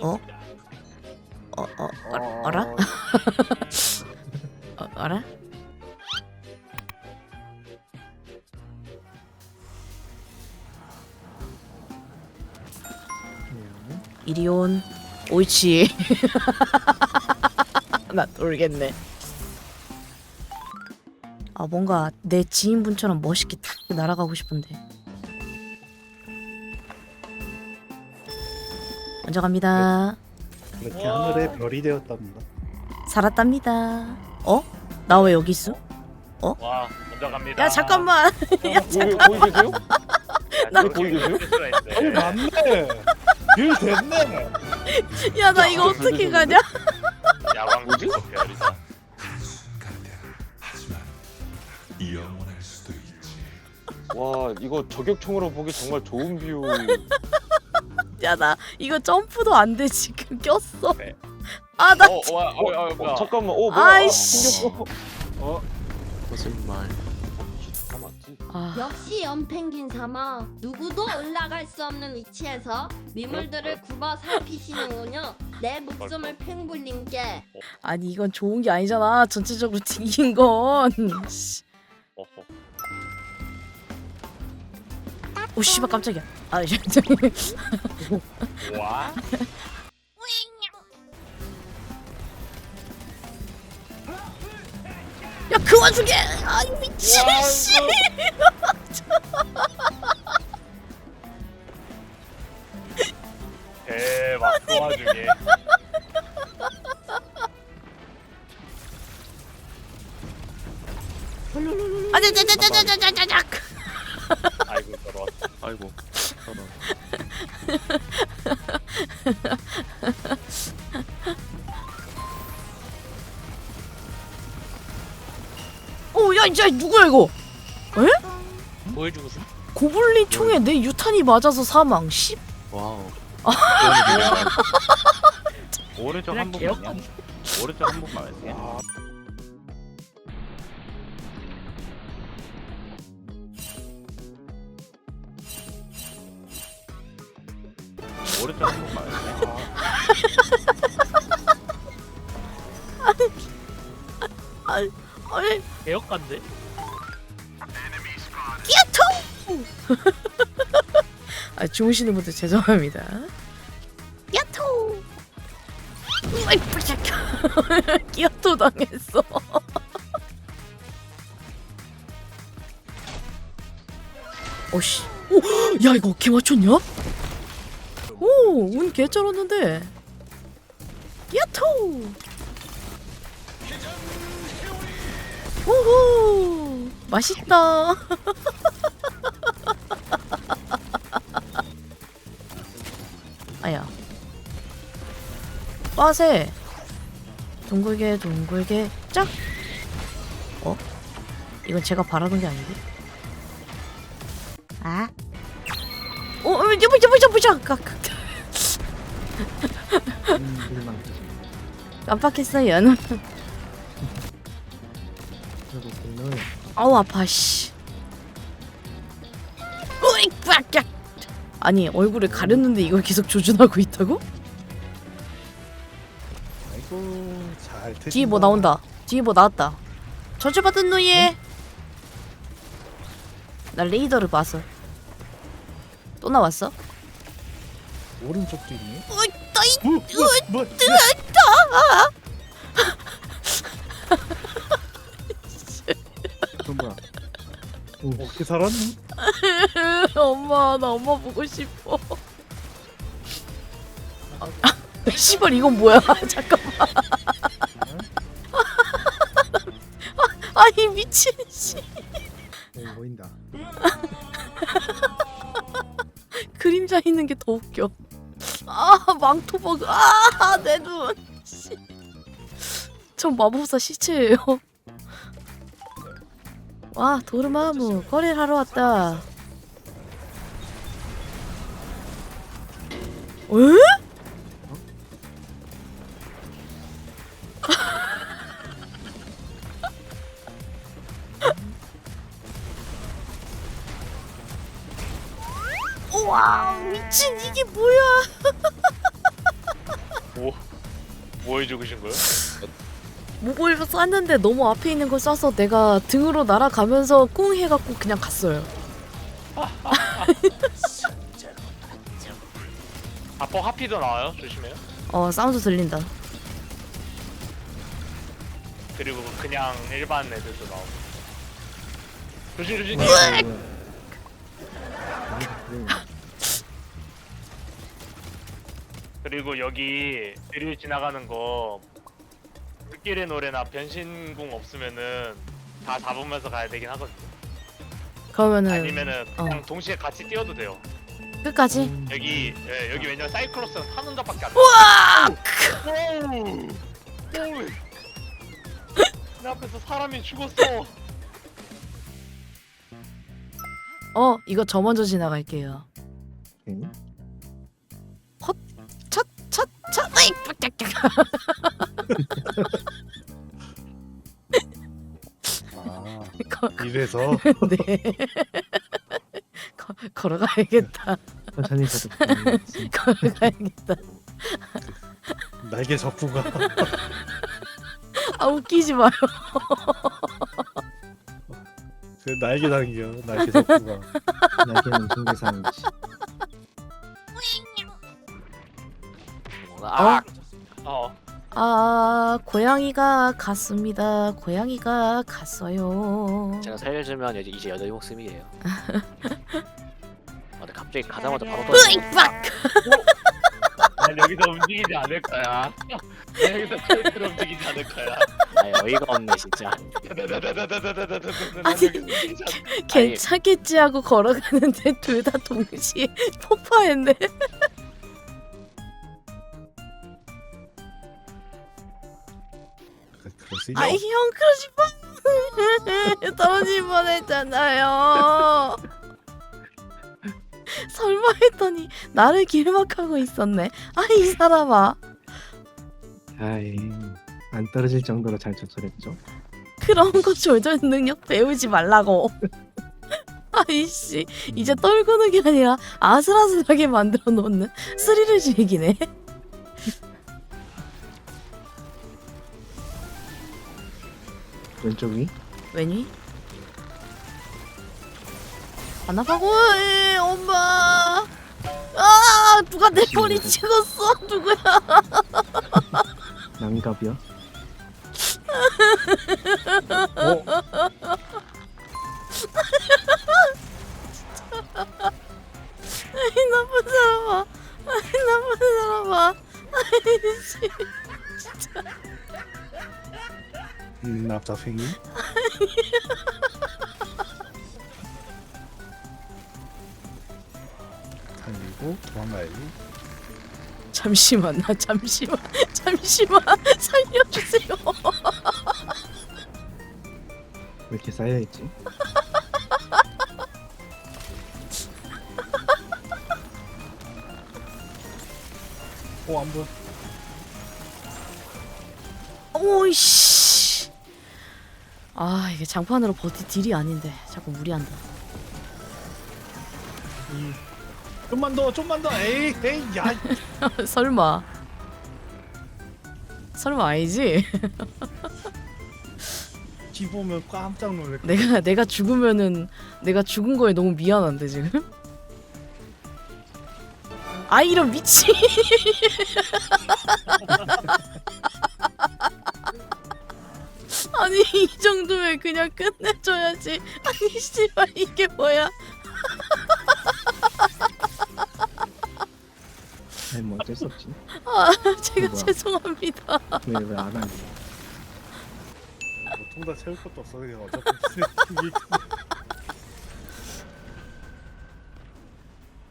어? 어, 어, 어, 알아? 어, 알아? 이리 온. 옳지. 나 돌겠네. 아 뭔가 내 지인분처럼 멋있게 탁 날아가고 싶은데. 먼저 갑니다. 이렇게 하늘에 별이 되었답니다. 살았답니다. 어? 나 왜 여기 있어? 와 먼저 갑니다. 야 잠깐만. 야 거기 잠깐. 거기 계세요? 나 거기 계세요? 아니 맞네. 일 됐네. 야 나 이거 어떻게 가냐? 야광 뭐지? 별이다. 영원할 수도 있지. 와 이거 저격총으로 보기 정말 좋은 뷰. 야 나 이거 점프도 안 돼 지금 꼈어. 네. 아 나. 어, 와, 어, 어, 어, 뭐야? 잠깐만. 어 뭐야? 아이씨. 생겼어. 어 거짓말. 다 맞지? 아, 역시 연펭귄 삼아 누구도 올라갈 수 없는 위치에서 미물들을 굽어 살피시는군요. 내 목숨을 팽불님께 아니 이건 좋은 게 아니잖아. 전체적으로 튕긴 건. 씨. 어허. 오 씨발 깜짝이야. 아 씨. 와. 야 그만 죽게. 아이 미친 씨. 대박 그 와중에. 아네 자자자자자자자. 아이고 저런. 아이고. 저런. 오야 이제 누구야 이거? 뭐 해주고서? 고블린 총에 내 유탄이 맞아서 사망. 씨. 와우. 오른쪽 한 번만요. 오른쪽 한 번만 할게요. 오른쪽 한 번만 할게요. 아이 아이 개혁간데? 끼야토. 아 주무시는 분들 죄송합니다. 끼야토. 아이 뿌리작. 끼야토 당했어. 오씨. 오, 야 이거 어떻게 맞췄냐? 오, 운 개쩔었는데. 끼야토. 오호 맛있다 아야 빠세 둥글게 둥글게 짝 어? 이건 제가 바라는 게 아닌데 아? 어? 어, 여보 여보 여보 잠깐 깜빡했어요 아우 아파 씨. 으이 꽉 아니 얼굴을 가렸는데 이걸 계속 조준하고 있다고? 아이고 잘. 뒤에 뭐 나온다. 뒤에 뭐 나왔다. 저주받은 노예. 나 레이더를 봤어. 또 나왔어? 오른쪽도 있네. 어이 떠이. 뭐, 뭐, 뭐, 뭐야? 어, 어떻게 살았니? 엄마 나 엄마 보고 싶어. 아, 씨발 이건 뭐야? 잠깐만. 아니 미친 씨. 어, 보인다. 그림자 있는 게 더 웃겨. 아 망토버그 아내 눈. 씨. 전 마법사 시체예요. 와 도르마무 거래를 하러 왔다. 에? 우와 미친 이게 뭐야? 뭐, 뭐 해주신 거예요? 목을 쐈는데 너무 앞에 있는 걸 쏴서 내가 등으로 날아가면서 꿍 해갖고 그냥 갔어요. 아퍼 하피도 나와요. 조심해요. 어 사운드 들린다. 그리고 그냥 일반 애들도 나오고. 조심 조심. 그리고 여기 드릴 지나가는 거 불길의 노래나 변신궁 없으면은 다 잡으면서 가야 되긴 하거든요. 그러면은 아니면은 그냥 어. 동시에 같이 뛰어도 돼요. 끝까지. 여기 예, 여기 왜냐면 사이클로스는 한 혼자밖에 안 돼. 우와! 내 앞에서 사람이 죽었어. 어 이거 저 먼저 지나갈게요. 오 아 거- 이래서 네. 거, 걸어가야겠다. 천천히 가도 걸어가야겠다. 날개 접구가 아 웃기지 마요. 그 날개 당겨 날개 접구가 날개는 중계상이지 아, 어. 아 고양이가 갔습니다. 고양이가 갔어요. 제가 살려주면 이제 이제 여자의 목숨이에요. 아, 근데 갑자기 가자마자 바로 떨어. 으이 빡. 난 여기서 움직이지 않을 거야. 난 여기서 절대로 움직이지 않을 거야. 아, 어이가 없네 진짜. 거야. 괜찮겠지 하고 걸어가는데 둘 다 동시에 폭파했네. 그- 그럴 수 있죠 아이 형 그러지 마. 떨어질 뻔했잖아요. 설마 했더니 나를 길막하고 있었네. 아 이 사람아. 아이 안 떨어질 정도로 잘 조절했죠 그런 거 조절 능력 배우지 말라고. 아이씨 이제 떨구는 게 아니라 아슬아슬하게 만들어 놓는 스릴을 즐기네. 왼쪽 위 왜니? 안 아파고 에, 엄마. 아 누가 내 머리 찍었어 누구야? 남갑이요 어? 음, 납작행위 달리고 도망가야지 잠시만 나 잠시만 잠시만 살려주세요. 왜 이렇게 쌓여있지? 어, 안 보여. 오이씨. 아 이게 장판으로 버티 딜이 아닌데 자꾸 무리한다. 이... 좀만 더, 좀만 더. 에이, 에이, 야. 설마. 설마 아니지? 뒤 보면 깜짝 거야. 내가 내가 죽으면은 내가 죽은 거에 너무 미안한데 지금. 아 이런 미친. 아니 이 정도면 그냥 끝내줘야지. 아니 씨발 이게 뭐야? 아니, 뭐 어쩔 수 없지. 아 제가 뭐야? 죄송합니다. 왜, 왜 안 하니? 보통 다 채울 것도 없어. 그냥 어차피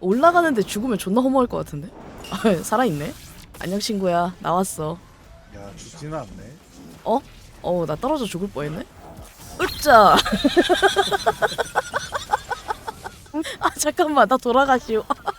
올라가는데 죽으면 존나 허무할 것 같은데. 아, 살아있네. 안녕 친구야 나왔어. 야, 죽지는 않네. 어, 나 떨어져 죽을 뻔했네. 으짜. 아, 잠깐만, 나 돌아가시오.